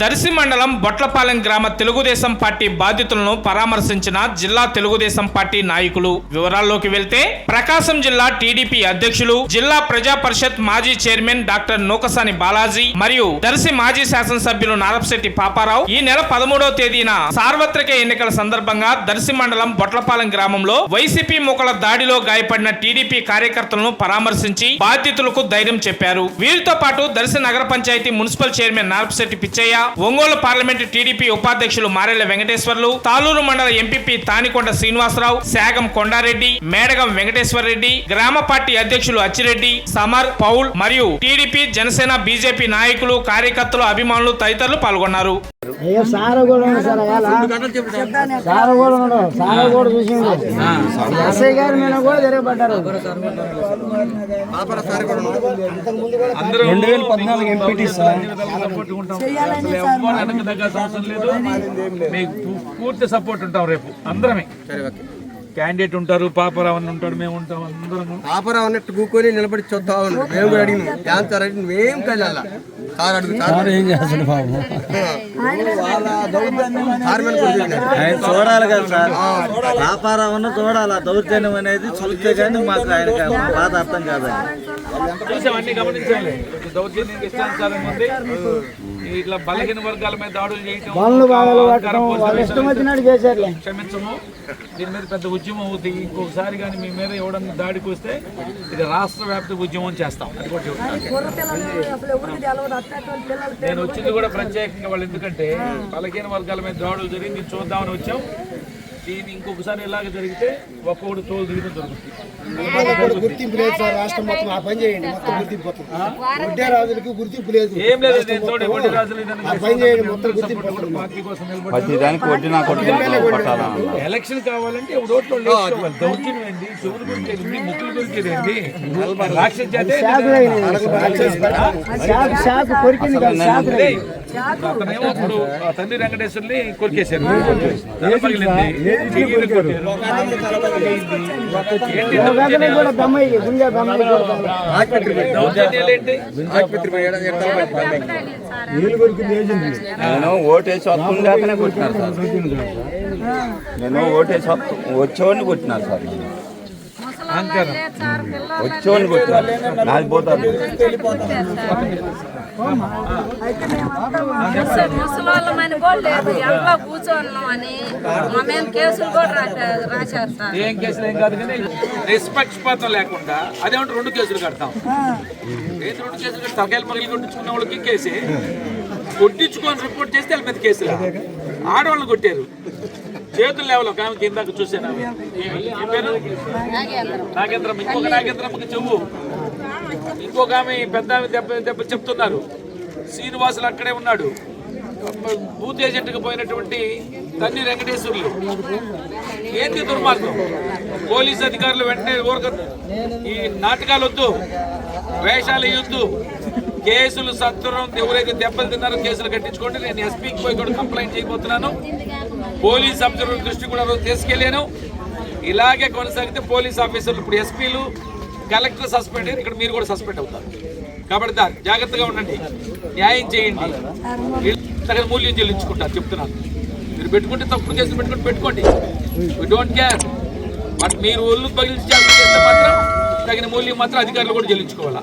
దర్శి మండలం బొట్లపాలెం గ్రామ తెలుగుదేశం పార్టీ బాధితులను పరామర్శించిన జిల్లా తెలుగుదేశం పార్టీ నాయకులు. వివరాల్లోకి వెళ్తే ప్రకాశం జిల్లా టీడీపీ అధ్యక్షులు జిల్లా ప్రజా పరిషత్ మాజీ చైర్మన్ డాక్టర్ నూకసాని బాలాజీ మరియు దర్శి మాజీ శాసనసభ్యులు నారపశెట్టి పాపారావు ఈ నెల పదమూడవ తేదీన సార్వత్రిక ఎన్నికల సందర్భంగా దర్శి మండలం బొట్లపాలెం గ్రామంలో వైసీపీ మూకల దాడిలో గాయపడిన టీడీపీ కార్యకర్తలను పరామర్శించి బాధితులకు ధైర్యం చెప్పారు. వీరితో పాటు దర్శి నగర panchayat municipal chairman Narapasetti Pichaiah Ongole parliament TDP ఉపాధ్యక్షులు మారెళ్ళ వెంకటేశ్వర్లు తాలూరు మండల ఎంపీపీ తానికొండ శ్రీనివాసరావు శాగం కొండారెడ్డి మేడగం వెంకటేశ్వర రెడ్డి గ్రామ పార్టీ అధ్యక్షులు అచ్చిరెడ్డి సమర్ పౌల్ మరియు టీడీపీ జనసేన బీజేపీ నాయకులు కార్యకర్తలు అభిమానులు తదితరులు పాల్గొన్నారు. అయ్యో సార్ కూడా ఉంది సార్ అలా సార్ కూడా ఉన్నాడు. సార్ కూడా చూసిండు. ఎస్ఐ గారి మీద కూడా తిరగబడ్డారు. రెండు వేల పద్నాలుగు ఎంపీటీ సార్. పూర్తి సపోర్ట్ ఉంటాం రేపు. అందరమే. క్యాండిడేట్ ఉంటారు పాపరావు అని ఉంటాడు మేము ఉంటాం అందరం ఆపరా అన్నట్టు కూకొని నిలబడి చూస్తా ఉన్నాడు. మేము కూడా అడిగినాం డాన్స్ అడిగి నువ్వేం కళ్ళ సార్ అడుగు సార్ ఏం చేస్తాడు బాబు? సార్ మీద కూడా తిరిగినాడు. ఆయన చూడాలి కదా సార్. వ్యాపారం చూడాలి? దౌర్జన్యం అనేది చూస్తే కానీ మాకు ఆయన బాధ అర్థం కాదండి చూసాం అన్ని గమనించాలి దౌర్జన్యం ఇష్టానుసారం ఉంది. ఇట్లా బలహీన వర్గాల మీద దాడులు చేయటం క్షమించము. దీని మీద పెద్ద ఉద్యమం అవుతుంది ఇంకొకసారి కానీ మీ మీద ఎవడన్నా దాడికి వస్తే ఇది రాష్ట్ర వ్యాప్త ఉద్యమం చేస్తాం. అది కూడా చెప్తాను. నేను వచ్చింది కూడా ప్రత్యేకంగా వాళ్ళు ఎందుకంటే బలహీన వర్గాల మీద దాడులు జరిగి చూద్దామని వచ్చాం. దీన్ని ఇంకొకసారి ఇలాగ జరిగితే ఒక్కొక్కటి తోలు దిగడం జరుగుతుంది గుర్తింపు లేదు సార్ రాష్ట్రం మొత్తం ఆ పని చేయండి మొత్తం గుర్తింపు వడ్డే రాజులకి గుర్తింపు లేదు. ఏం లేదు ఎవరి రాజులు ఆ పని చేయండి మొత్తం గుర్తింపు పార్టీ కోసం కొట్టినా ఎలక్షన్ కావాలంటే ఓట్లు దౌర్జన్యం ఏంది? చెవులు గురికేది ముక్కులు గురికేది ఏంది? రాక్షస జాతే ఇప్పుడు తండ్రి వెంకటేశ్వర్ని కొరికేశారు. నేను ఓటేసి వస్తుందాకనే సార్. నేను ఓటేసి వచ్చేవాడిని కొట్టినారు సార్. అంకరం వచ్చేవాడిని కొట్టినారు నాది పోతారు. ముసలోళ్ళమని కూడా లేదు. ఎంట్లో కూర్చోన్నామని మా మీద కేసులు కూడా రాశారు ఏం కేసులు ఏం కాదు కానీ నిష్పక్షపాతం లేకుండా అదేమంటే రెండు కేసులు కడతాం. ఏంటి రెండు కేసులు కట్టి తలకాయలు మరలు కొట్టించుకున్న వాళ్ళకి కేసే? కొట్టించుకొని రిపోర్ట్ చేస్తే వాళ్ళ మీద కేసులు? ఆడవాళ్ళు కొట్టారు. చేతులు లేవలు ఒక ఆమె కిందాక చూసాను పేరు? నాగేంద్రం ఇంకొక నాగేంద్రమ్మకి చెవు ఇంకొక ఆమె పెద్ద ఆమె దెబ్బ దెబ్బ చెప్తున్నారు. శ్రీనివాసులు అక్కడే ఉన్నాడు. బూత్ ఏజెంట్కి పోయినటువంటి తన్ని వెంకటేశ్వర్లు. ఏంటి దుర్మార్గం? పోలీస్ అధికారులు వెంటనే ఊరక ఈ నాటకాలు వద్దు వేషాలు వేయొద్దు. కేసులు సత్వరం ఎవరైతే దెబ్బలు తిన్నారో కేసులు కట్టించుకోండి. నేను ఎస్పీకి పోయి కూడా కంప్లైంట్ చేయబోతున్నాను. పోలీస్ అబ్జర్వర్ దృష్టి కూడా రోజు తీసుకెళ్ళాను. ఇలాగే కొనసాగితే పోలీస్ ఆఫీసర్లు ఇప్పుడు ఎస్పీలు కలెక్టర్ సస్పెండ్ ఇక్కడ మీరు కూడా సస్పెండ్ అవుతారు. కాబట్టి దా- జాగ్రత్తగా ఉండండి. న్యాయం చేయండి. తగిన మూల్యం చెల్లించుకుంటారు చెప్తున్నాను. మీరు పెట్టుకుంటే తప్పుడు కేసులు పెట్టుకుంటే పెట్టుకోండి. వి డోంట్ కేర్ బట్ మీరు ఒళ్ళు పగిలించి చేస్తే మాత్రం తగిన మూల్యం మాత్రం అధికారులు కూడా చెల్లించుకోవాలా.